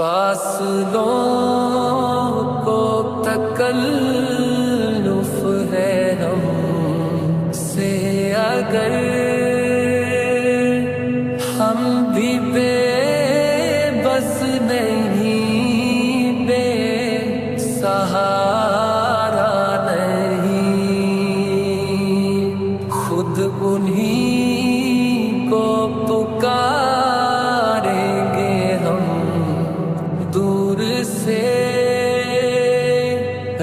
فاصلوں کو تکل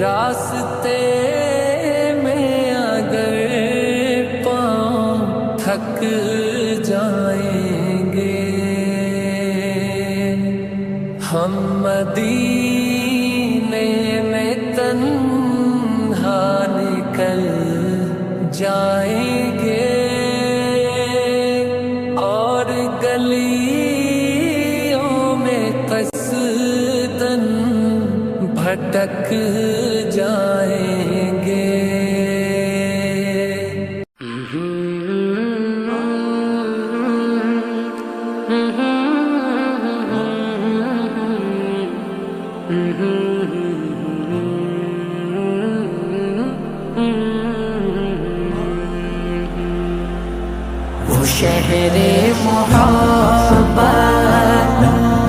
راستے میں اگر پاؤں تھک جائیں گے۔ ہم مدینے میں تنہا نکل جائیں وہ شہر محبت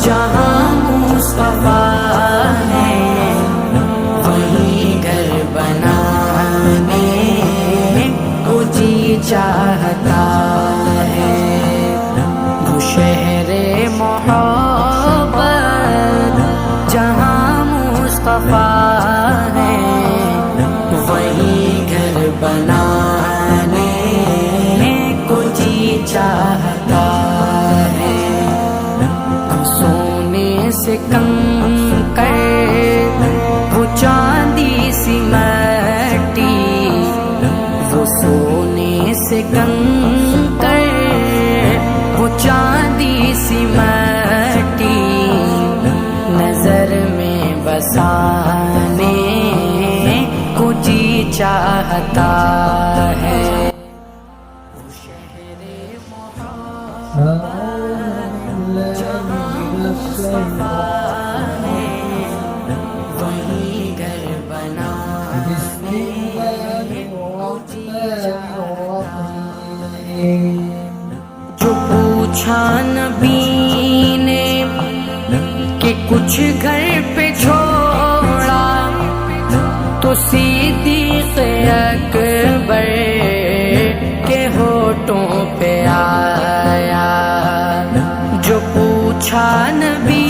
جہاں مصطفیٰ ہے، وہیں گھر بنانے کو جی چاہتا ہے۔ وہ شہر سے کم کر وہ چاندی سی مٹی وہ سونے سے کم کر وہ چاندی سی مٹی نظر میں بسانے کو جی چاہتا پوچھا نبی نے کہ کچھ گھر پہ چھوڑا تو صدیق اکبر کے ہوٹوں پہ آیا، جو پوچھا نبی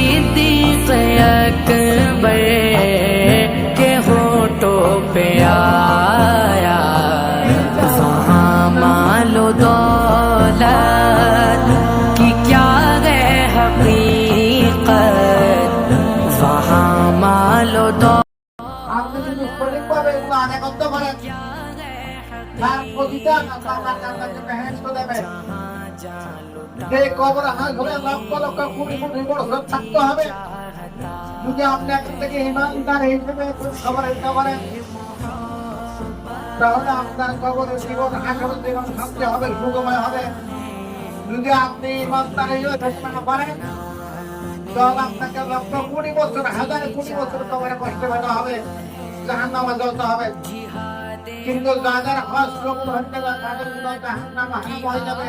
صدیق اکبر کے ہوٹوں پہ آیا۔ مال و دولت کی کیا ہے حقیقت؟ وہاں مال و دولت کیا ہے যে কবর হাত ধরে লক্ষ লক্ষ কোটি কোটি বছর থাকতে হবে। যদি আপনি এখন থেকে ইমানদার হিসেবে খবর দিতে পারেন, তাহলে আপনার কবরের জীবন আসল জীবন শান্তি হবে, সুগময় হবে। যদি আপনি ইমানদার হিসেবে থাকতে না পারেন, তাহলে আপনাকে লক্ষ কোটি বছর, হাজার কোটি বছর কবরে কষ্ট পেতে হবে জাহান নামা জ্বলতে হবে। কিন্তু যাদের হজ কবুল হতে যাবে তাদের জাহান নামা হয়ে যাবে।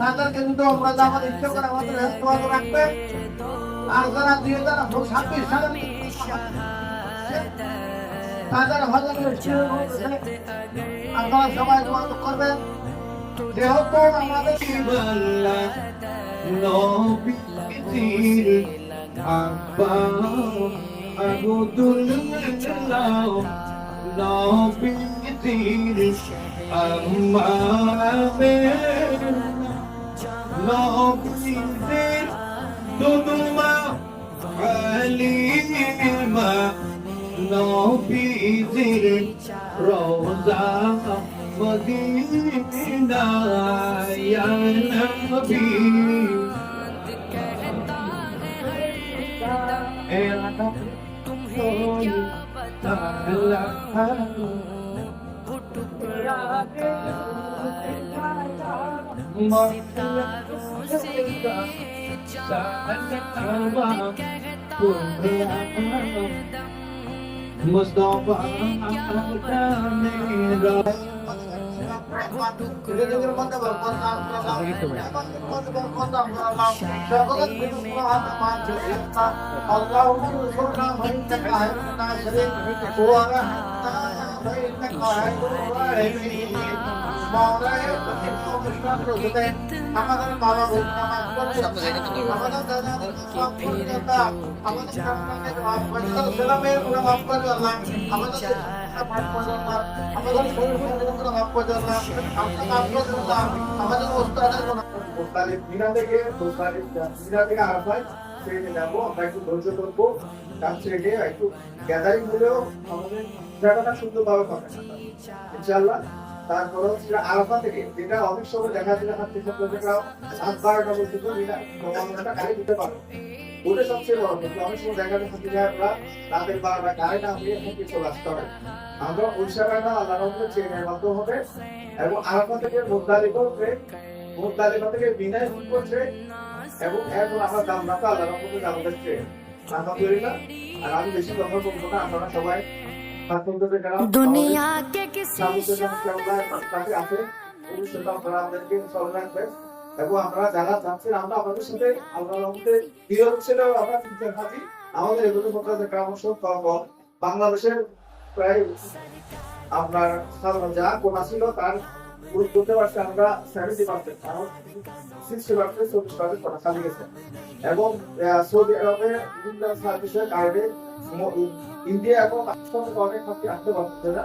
তাদেরকে কিন্তু আমরা যাওয়ার ইচ্ছে করে আমাদের হেল্প রাখবে আর যারা দুই হাজার ছাব্বিশ সালে তাদের আপনারা সবাই দোয়া করবেন। আমাদের আম্মা নবীদের দুদুমা হালিমা নবীদের রোজা মদিনা ইয়া নবী মুস্তফা মেরা আমাদের বাবা আমাদের দাদা আমাদের ছেলেমেয়ের আমাদের ওস্তাদের যাব আমরা একটু ধৈর্য করব কাজ ছেড়ে একটু গ্যাদারিং হলেও আমাদের সুন্দরভাবে পাবে ইনশাল্লাহ আমরা হবে। এবং থেকে মুদালিফা থেকে করছে, এবং আমরা দাম না আল্লাহ আমাদের ট্রেন আলহামদুলিল্লাহ আর আমি বেশি কথা বলব না, আপনারা সবাই দুনিয়া কে এবং আমরা যারা যাচ্ছেন আমরা আপনাদের সাথে আল্লাহ রহমতে প্রিয় ছিল আমরা চিন্তা থাকি আমাদের এগুলো যে পরামর্শ কর্মল বাংলাদেশের প্রায় আপনার সাধারণ যা কোন ছিল তার করতে পারছে আমরা সেভেন্টি পার্সেন্ট সিক্সটি পার্সেন্ট চল্লিশ পার্সেন্ট কথা চালিয়ে গেছে। এবং সৌদি আরবে বিভিন্ন সার্ভিসের কারণে ইন্ডিয়া এবং পাকিস্তানের অনেক আসতে পারছে না।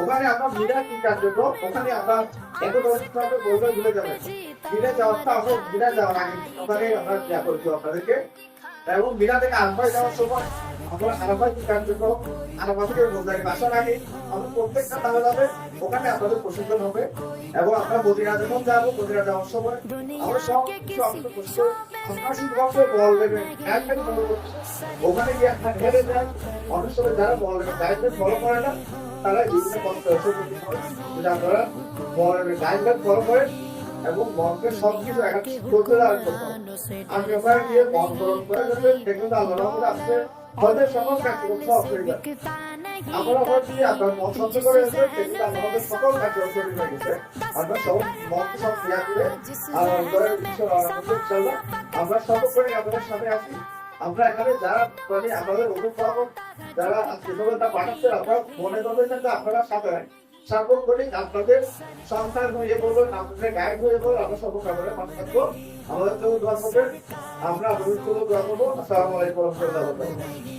ওখানে আমরা মিনা কি কার্যক্রম ওখানে আমরা এত ভাবে বলবে ভুলে যাবেন মিনা যাওয়ারটা আমরা মিনা যাওয়ার আগে ওখানে আমরা যা করছি আপনাদেরকে। এবং মিনা থেকে আরামবাই যাওয়ার সময় আমরা আরামবাই কি কার্যক্রম আরামবাই থেকে মোজারি বাসার আগে আমরা প্রত্যেকটা তাহলে যাবে ওখানে আপনাদের প্রশিক্ষণ হবে। এবং আমরা মদিনা যখন যাব যাওয়ার সময় আমরা সব কিছু আপনাদের ওখানে গিয়ে যান। অনেক সময় যারা বল দেবেন ফলো করে না। তারা বিভিন্ন কষ্ট যেটা আপনারা বল গাইডলাইন ফলো করেন এবং মনকে সব কিছু এক করতে দেওয়ার জন্য আমি ওখানে গিয়ে মন গরম করে যাবে দেখবেন আল্লাহ রহমতে আসছে। হয়তো সকল কার্যক্রম সব হয়ে যাবে আমরা ভাবছি আপনার মন সহ্য করে এসে দেখবেন আমাদের সকল কার্যক্রম তৈরি হয়ে গেছে আমরা সব মনকে সব ক্রিয়া করে আর করে ঈশ্বর আমাদের আমরা সর্বোপরি আপনাদের সাথে আছি। আমরা এখানে যারা মানে আমাদের অভিভাবক যারা কৃষকতা পাঠাচ্ছেন আপনারা মনে করবেন না, আপনারা সাথে সার্বক্ষণিক আপনাদের সন্তান হয়ে বলবেন আপনাদের গায়ক হয়ে বলবেন আমরা সর্বসাধারণের পাশে থাকব আমাদের জন্য দোয়া করবেন আমরা জন্য দোয়া করব রহমতুল্লাহ